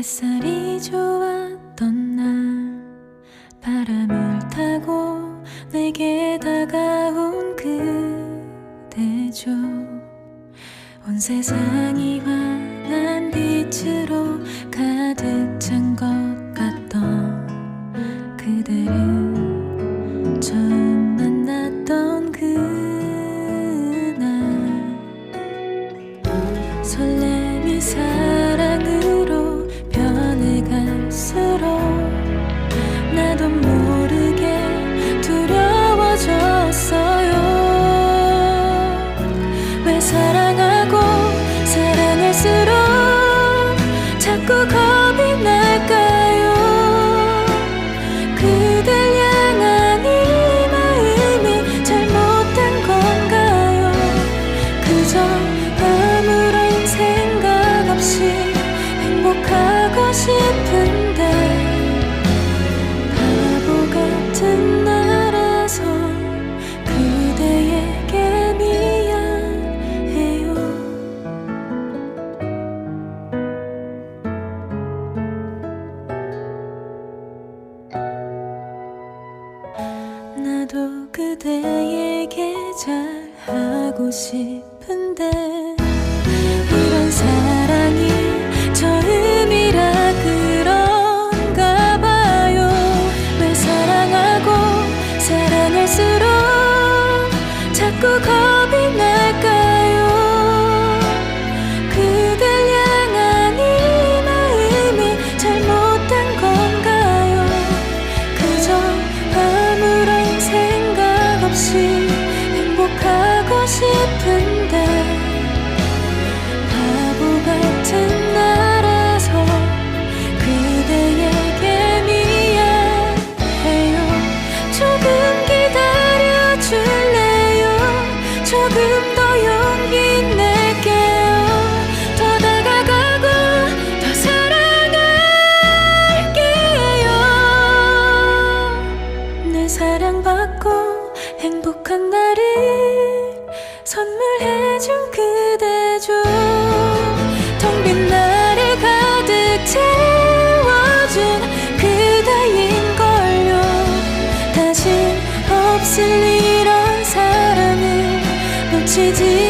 햇살이 좋았던 날 바람을 타고 내게 다가온 그대죠. 온 세상이 환한 빛으로 가득 찬 것 같던 그대를 처음 만났던 그날. 설렘이 사 나도 그대에게 잘하고 싶은데 이런 사랑이 처음이라 그런가 봐요. 왜 사랑하고 사랑할수록 자꾸 사랑받고 행복한 날을 선물해준 그대죠. 텅 빈 나를 가득 채워준 그대인걸요. 다시 없을 리 奇迹。